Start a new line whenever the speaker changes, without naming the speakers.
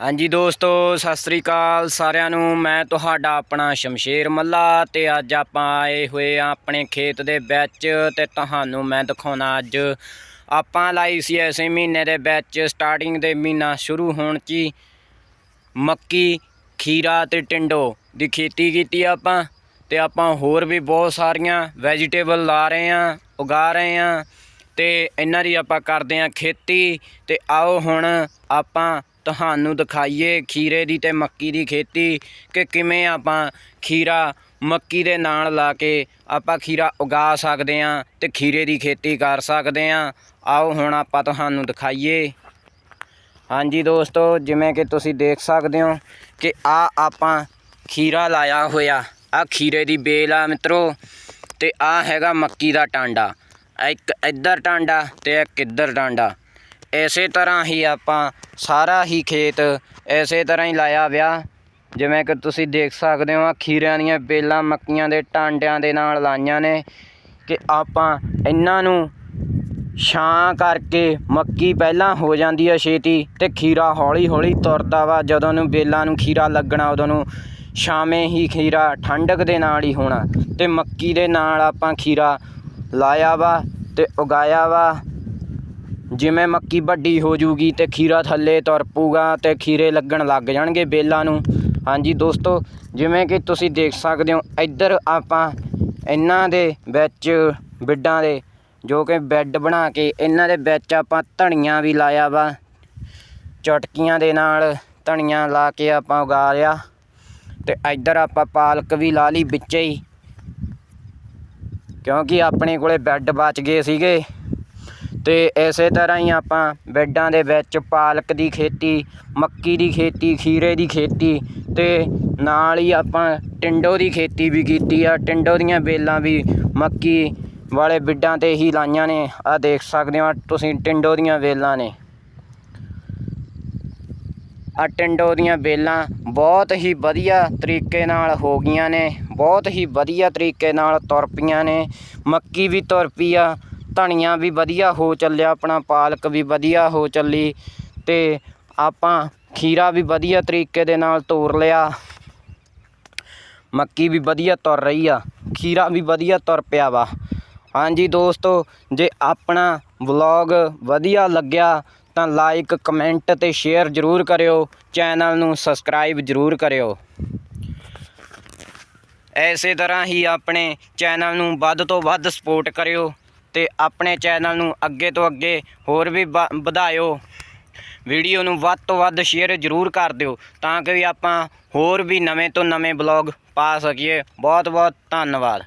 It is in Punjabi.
ਹਾਂਜੀ ਦੋਸਤੋ, ਸਤਿ ਸ੍ਰੀ ਅਕਾਲ ਸਾਰਿਆਂ ਨੂੰ। ਮੈਂ ਤੁਹਾਡਾ ਆਪਣਾ ਸ਼ਮਸ਼ੇਰ ਮੱਲਾ ਤੇ ਅੱਜ ਆਪਾਂ ਆਏ ਹੋਏ ਆ ਆਪਣੇ ਖੇਤ ਦੇ ਵਿੱਚ ਤੇ ਤੁਹਾਨੂੰ ਮੈਂ ਦਿਖਾਉਣਾ ਅੱਜ। ਆਪਾਂ ਲਾਈ ਸੀ ਐਸੇ ਮਹੀਨੇ ਦੇ ਵਿੱਚ ਸਟਾਰਟਿੰਗ ਦੇ ਮਹੀਨਾ ਸ਼ੁਰੂ ਹੋਣ 'ਚ ਹੀ। ਮੱਕੀ, ਖੀਰਾ ਤੇ ਟਿੰਡੋ ਦੀ ਖੇਤੀ ਕੀਤੀ ਆਪਾਂ ਤੇ ਆਪਾਂ ਹੋਰ ਵੀ ਬਹੁਤ ਸਾਰੀਆਂ ਵੈਜੀਟੇਬਲ ਲਾ ਰਹੇ ਆ ਉਗਾ ਰਹੇ ਆ ਤੇ ਇਹਨਾਂ ਦੀ ਆਪਾਂ ਕਰਦੇ ਆ ਖੇਤੀ ਤੇ ਆਓ ਹੁਣ ਆਪਾਂ ਤੁਹਾਨੂੰ ਦਿਖਾਈਏ ਖੀਰੇ ਦੀ ਤੇ ਮੱਕੀ ਦੀ ਖੇਤੀ ਕਿ ਕਿਵੇਂ ਆਪਾਂ ਖੀਰਾ ਮੱਕੀ ਦੇ ਨਾਲ ਲਾ ਕੇ ਆਪਾਂ ਖੀਰਾ ਉਗਾ ਸਕਦੇ ਹਾਂ ਤੇ ਖੀਰੇ ਦੀ ਖੇਤੀ ਕਰ ਸਕਦੇ ਹਾਂ। ਆਓ ਹੁਣ ਆਪਾਂ ਤੁਹਾਨੂੰ ਦਿਖਾਈਏ। ਹਾਂਜੀ ਦੋਸਤੋ, ਜਿਵੇਂ ਕਿ ਤੁਸੀਂ ਦੇਖ ਸਕਦੇ ਹੋ ਕਿ ਆ ਆਪਾਂ ਖੀਰਾ ਲਾਇਆ ਹੋਇਆ। ਆ ਖੀਰੇ ਦੀ ਬੇਲ ਆ ਮਿੱਤਰੋ ਤੇ ਆ ਹੈਗਾ ਮੱਕੀ ਦਾ ਟਾਂਡਾ। ਇੱਕ ਇੱਧਰ ਟਾਂਡਾ ਤੇ ਇੱਕ ਇੱਧਰ ਟਾਂਡਾ। ਇਸੇ ਤਰ੍ਹਾਂ ਹੀ ਆਪਾਂ ਸਾਰਾ ਹੀ ਖੇਤ ਇਸੇ ਤਰ੍ਹਾਂ ਹੀ ਲਾਇਆ ਵਿਆ। ਜਿਵੇਂ ਕਿ ਤੁਸੀਂ ਦੇਖ ਸਕਦੇ ਹੋ ਆ ਖੀਰਿਆਂ ਦੀਆਂ ਬੇਲਾਂ ਮੱਕੀਆਂ ਦੇ ਟਾਂਡਿਆਂ ਦੇ ਨਾਲ ਲਾਈਆਂ ਨੇ ਕਿ ਆਪਾਂ ਇਹਨਾਂ ਨੂੰ ਛਾਂ ਕਰਕੇ ਮੱਕੀ ਪਹਿਲਾਂ ਹੋ ਜਾਂਦੀ ਹੈ ਛੇਤੀ ਤੇ ਖੀਰਾ ਹੌਲੀ ਹੌਲੀ ਤੁਰਦਾ ਵਾ। ਜਦੋਂ ਨੂੰ ਬੇਲਾਂ ਨੂੰ ਖੀਰਾ ਲੱਗਣਾ, ਉਦੋਂ ਨੂੰ ਛਾਵੇਂ ਹੀ ਖੀਰਾ ਠੰਡਕ ਦੇ ਨਾਲ ਹੀ ਹੋਣਾ। ਤੇ ਮੱਕੀ ਦੇ ਨਾਲ ਆਪਾਂ ਖੀਰਾ ਲਾਇਆ ਵਾ ਤੇ ਉਗਾਇਆ ਵਾ। ਜਿਵੇਂ ਮੱਕੀ ਵੱਡੀ ਹੋ ਜੂਗੀ ਤੇ ਖੀਰਾ ਥੱਲੇ ਤੁਰ ਪੂਗਾ ਤੇ ਖੀਰੇ ਲੱਗਣ ਲੱਗ ਜਾਣਗੇ ਬੇਲਾਂ ਨੂੰ। ਹਾਂਜੀ ਦੋਸਤੋ, ਜਿਵੇਂ ਕਿ ਤੁਸੀਂ ਦੇਖ ਸਕਦੇ ਹੋ, ਇੱਧਰ ਆਪਾਂ ਇਹਨਾਂ ਦੇ ਵਿੱਚ ਬਿੱਡਾਂ ਦੇ, ਜੋ ਕਿ ਬੈੱਡ ਬਣਾ ਕੇ ਇਹਨਾਂ ਦੇ ਵਿੱਚ ਆਪਾਂ ਧਣੀਆਂ ਵੀ ਲਾਇਆ ਵਾ। ਚਟਕੀਆਂ ਦੇ ਨਾਲ ਧਣੀਆਂ ਲਾ ਕੇ ਆਪਾਂ ਉਗਾ ਲਿਆ ਤੇ ਇੱਧਰ ਆਪਾਂ ਪਾਲਕ ਵੀ ਲਾ ਲਈ ਵਿੱਚੇ ਹੀ। ਕਿਉਂਕਿ ਆਪਣੇ ਕੋਲੇ ਬੈੱਡ ਬਚ ਗਏ ਸੀਗੇ। ਅਤੇ ਇਸੇ ਤਰ੍ਹਾਂ ਹੀ ਆਪਾਂ ਬੈੱਡਾਂ ਦੇ ਵਿੱਚ ਪਾਲਕ ਦੀ ਖੇਤੀ, ਮੱਕੀ ਦੀ ਖੇਤੀ, ਖੀਰੇ ਦੀ ਖੇਤੀ ਅਤੇ ਨਾਲ ਹੀ ਆਪਾਂ ਟਿੰਡੋ ਦੀ ਖੇਤੀ ਵੀ ਕੀਤੀ ਆ। ਟਿੰਡੋ ਦੀਆਂ ਵੇਲਾਂ ਵੀ ਮੱਕੀ ਵਾਲੇ ਬਿੱਡਾਂ ਤੇ ਹੀ ਲਾਈਆਂ ਨੇ। ਆਹ ਦੇਖ ਸਕਦੇ ਹੋ ਤੁਸੀਂ ਟਿੰਡੋ ਦੀਆਂ ਵੇਲਾਂ ਨੇ। ਆਹ ਟਿੰਡੋ ਦੀਆਂ ਵੇਲਾਂ ਬਹੁਤ ਹੀ ਵਧੀਆ ਤਰੀਕੇ ਨਾਲ ਹੋ ਗਈਆਂ ਨੇ। ਬਹੁਤ ਹੀ ਵਧੀਆ ਤਰੀਕੇ ਨਾਲ ਤੁਰ ਪਈਆਂ ਨੇ। ਮੱਕੀ ਵੀ ਤੁਰ ਪਈ ਆ। ਧਨੀਆ ਵੀ ਵਧੀਆ ਹੋ ਚੱਲਿਆ, ਆਪਣਾ ਪਾਲਕ ਵੀ ਵਧੀਆ ਹੋ ਚੱਲੀ ਅਤੇ ਆਪਾਂ ਖੀਰਾ ਵੀ ਵਧੀਆ ਤਰੀਕੇ ਦੇ ਨਾਲ ਤੋਰ ਲਿਆ। ਮੱਕੀ ਵੀ ਵਧੀਆ ਤੁਰ ਰਹੀ ਆ, ਖੀਰਾ ਵੀ ਵਧੀਆ ਤੁਰ ਪਿਆ ਵਾ। ਹਾਂਜੀ ਦੋਸਤੋ, ਜੇ ਆਪਣਾ ਵਲੌਗ ਵਧੀਆ ਲੱਗਿਆ ਤਾਂ ਲਾਈਕ ਕਮੈਂਟ ਤੇ ਸ਼ੇਅਰ ਜ਼ਰੂਰ ਕਰਿਓ, ਚੈਨਲ ਨੂੰ ਸਬਸਕ੍ਰਾਈਬ ਜ਼ਰੂਰ ਕਰਿਓ। ਐਸੇ ਤਰ੍ਹਾਂ ਹੀ ਆਪਣੇ ਚੈਨਲ ਨੂੰ ਵੱਧ ਤੋਂ ਵੱਧ ਸਪੋਰਟ ਕਰਿਓ। ਤੇ ਆਪਣੇ ਚੈਨਲ ਨੂੰ ਅੱਗੇ ਤੋਂ ਅੱਗੇ ਹੋਰ ਵੀ ਵ- ਵਧਾਇਓ। ਵੀਡੀਓ ਨੂੰ ਵੱਧ ਤੋਂ ਵੱਧ ਸ਼ੇਅਰ ਜ਼ਰੂਰ ਕਰ ਦਿਓ ਤਾਂ ਕਿ ਆਪਾਂ ਹੋਰ ਵੀ ਨਵੇਂ ਤੋਂ ਨਵੇਂ ਬਲੌਗ ਪਾ ਸਕੀਏ। ਬਹੁਤ ਬਹੁਤ ਧੰਨਵਾਦ।